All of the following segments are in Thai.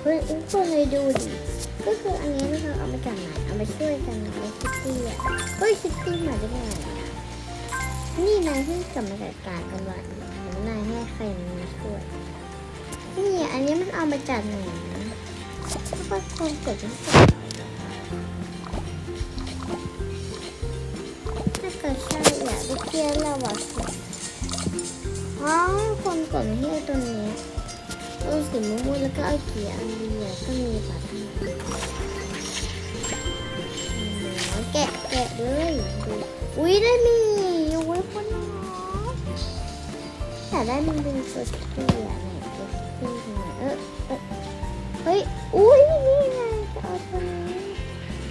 เพื่อนเพื่อนเลยดูดิ ก็คืออันนี้นะคะเอามาจากไหน เอามาช่วยกันนะไอ้คิตตี้อะเฮ้ยคิตตี้มาได้ไงอะนี่นายเพิ่กลับมาจัดการกันวันหรือนายให้ใครมาช่วย นี่อันนี้มันเอามาจากไหนนะก็คงเกิดจากถ้าเกิดใช่อยากไปเที่ยวแล้วอะสิอ๋อคนกดที่ไอ้ตัวนี้ เออสีม่วงแล้วก็เอาเกียร์อันเดียวก็มีปัดให้อืมแกะแกะเลยอุ้ยได้มีอุ้ยคนน้องแต่ได้มันเป็นตัวเตี้ยไหนตัวเตี้ยเออเออเฮ้ยอุ้ยนี่ไงจะเอาตัวนี้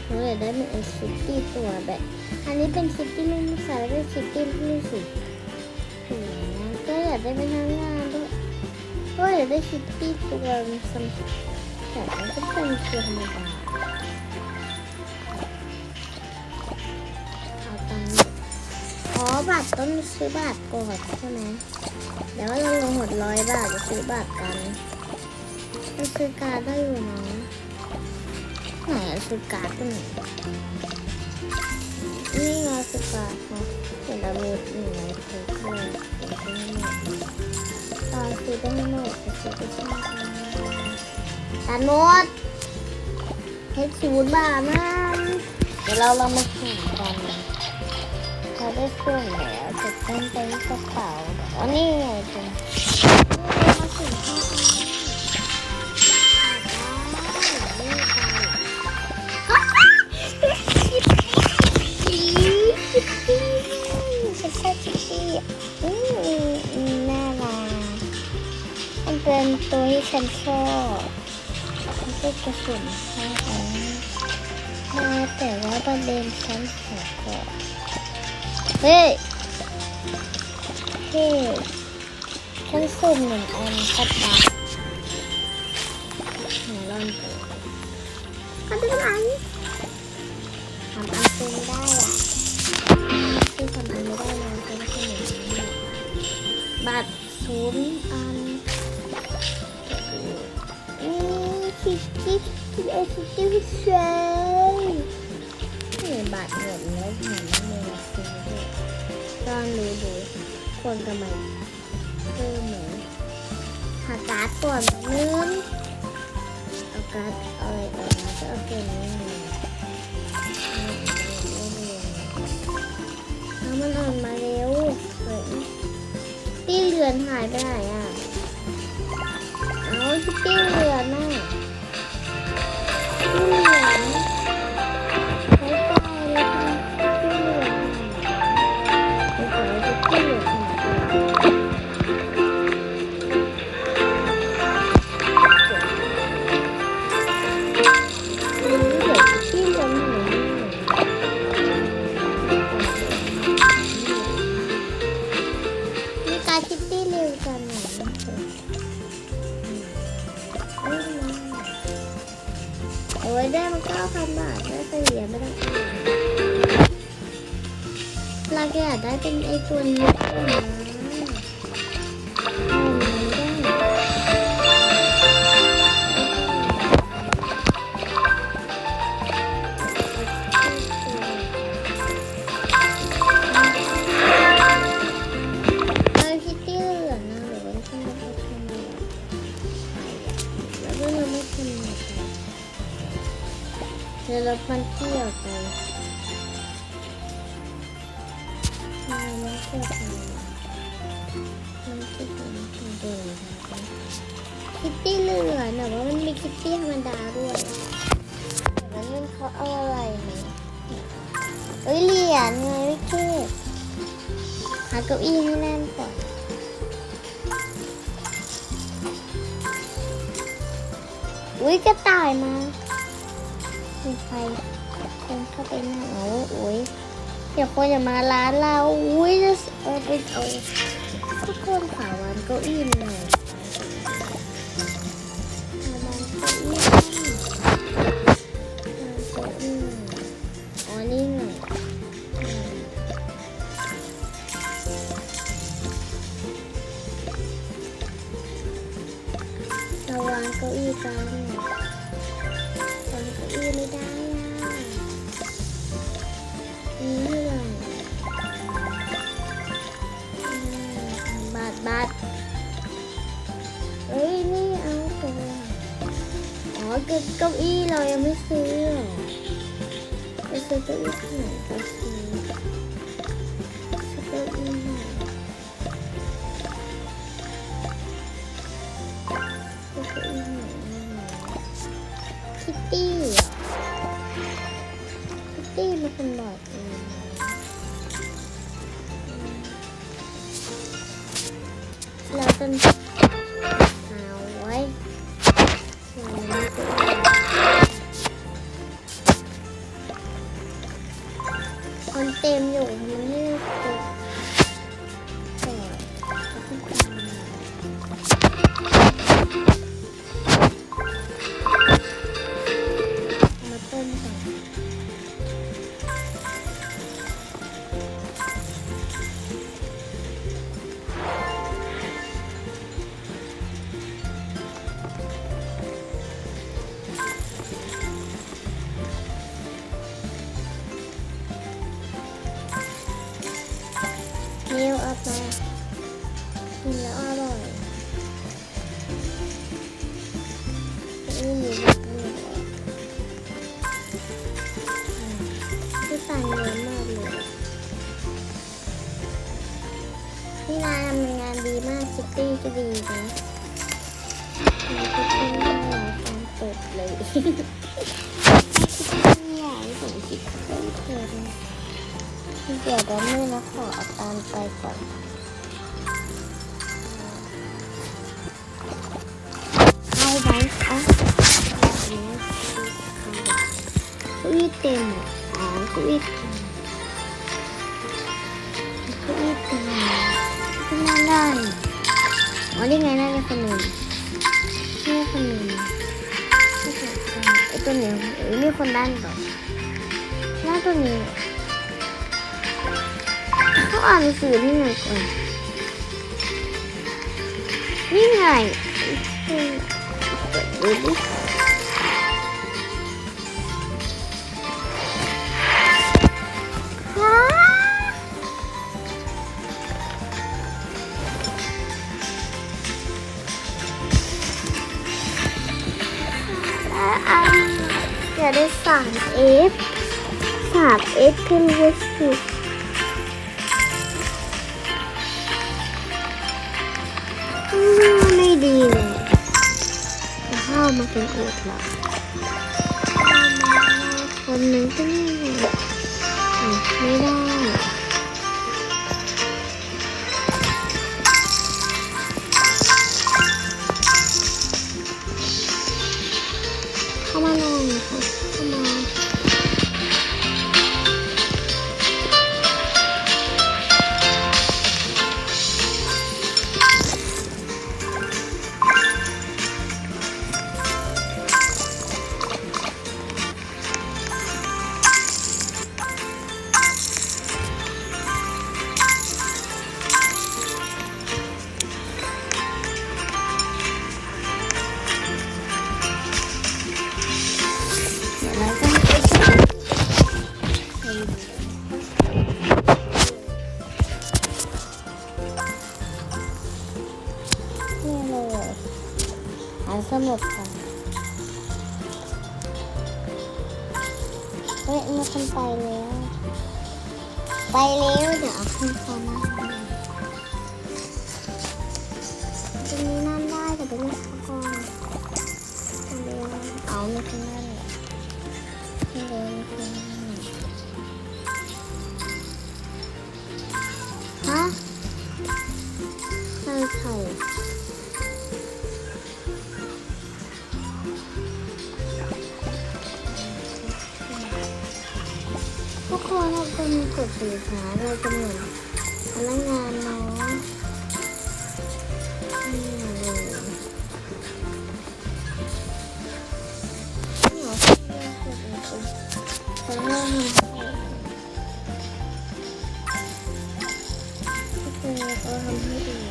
หนูอยากได้เป็นไอชิตตี้ตัวแบบอันนี้เป็นชิตตี้ลูกผู้ชายแล้วก็ชิตตี้ลูกสีสีนะก็อยากได้เป็นทั้งงาน ก็อยากได้ชิตตี้ตัวสัมแต่มันก็เป็นตัวธรรมดาเอาตังค์อ๋อบัตรต้องซื้อบัตรก่อนใช่ไหมเดี๋ยวเราลงหมดร้อยบาทจะซื้อบัตรกันไปซื้อการได้อยู่นาะไหนอะซื้อการ์ดตรงไหนนี่ไงสกาค่ะเห็นเรามีหนึ่งในเทปเลยเห็นที่นี่ต อนซื้อได้ไม่หมดจะซื้อไปช่างตันหมดเฮ็ดศูนย์บาทมันเดี๋ยวเราลองมาแข่งกันเราได้ส่วนแล้วจะต้องเป็นกระเป๋าอ๋อนี่ไงจังมาถึงห้า ตัวที่ฉันชอบมันเป็นกระสุนข้างขอมาแต่ว่าประเด็นฉันขอก่อนเฮ้ยเฮ้ยฉันสุ่มหนึ่งอันก็ตาไหนลองดูก็ดูหลังทำอันเป็นได้อะที่ทำอันไม่ได้เลยเป็นขนมบัตรศูนย์อัน อืมคิดคิดคิดเอคิดคิดเฉยนี่บัตรหมดแล้วเหมือนไม่มีซื้อด้วยตอนดูดูคนกำลังเพิ่มเหมือนหาการ์ดก่อนนึงเอาการ์ดอะไรออกมาก็เอาเกมนี้มาเอามันออกมาเร็วเฮ้ยตี้เรือนหายไปไหนอะ พี่เหลือนะ เดี๋ยวเราพันเที่ยวไปเราไม่เที่ยวไปมันคิดว่มันเป็นเดินคิตตี้เหลือแต่ว่ามันมีคิตตี้ธรรมดาด้วยแล้วนั่นเขาเอาอะไรมเอ้ยเหรียญไงพี่เกดหาเก้าอี้ให้แน่นก่อนอุ้ยกระต่ายมา มีไฟคนเข้าไปนั่งโอ้อุ้ยเดี๋ยวคนอย่ามาร้านเราอุ้ยจะเอาไปเอาทุกคนขาวานเก้าอี้หน่อย เก้าอี้เรายังไม่ซื้อหรอไปซื้อเก้าอี้ที่ไหนก็ซื้อซื้อเก้าอี้ซื้อเก้าอี้หนคิตตี้เหรอคิตตี้มันเป็นบอร์ดเองเราจะเอา เนียวเอาไปกินแล้วอร่อยนี่มีแบบนี้ที่ปั่นเยอะมากเลยพี่นานทำงานดีมากคิตตี้ก็ดีนะมีคิตตี้น่ารักตามตดเลยคิตตี้ใหญ่สมคิดเพิ่มเติม เดี๋ยวแป๊บนึงนะขอเอาตามไปก่อนเข้าไปอะแบบนี้เข้าไปเก้าอี้เต็มอะอ๋อเก้าอี้เต็มเก้าอี้เต็มขึ้นนั่งได้อ๋อนี่ไงน่าจะคนหนึ่งนี่คนหนึ่งนี่คนหนึ่งไอ้ตัวนี้เอ้ยมีคนด้านต่อหน้าตัวนี้เขาอ่านหนังสือนี่ไงก่อนนี่ไงดูดิจะได้สามเอฟสามเอฟขึ้นเวสุด ไม่ดีเลยข้าวมาเป็นอูดเหรอคนหนึ่งก็นี่ไงอะไม่ได้ ไปแล้วเดี๋ยวเอาขึ้นไปนะตรงนี้นั่นได้แต่เป็นข้อก่อนเร็วเอาไม่ขึ้นไม่ คนเราจะมีกฎสีขาเราจะเหมือนพนักงานเนาะนี่เลยนี่เหรอเขาเริ่มทุกคนเขาทำให้ดี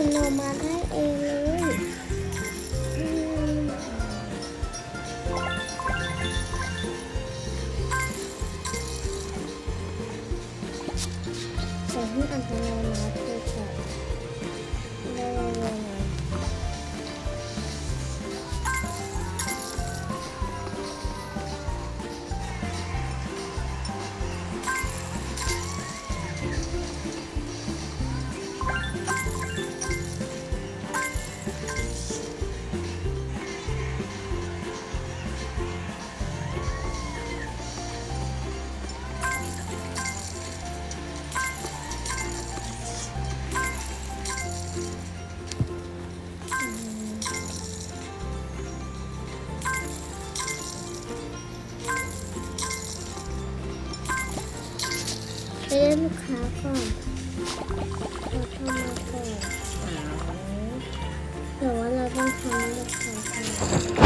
normalde evlenir. แต่ว่าเราต้องทำแบบนี้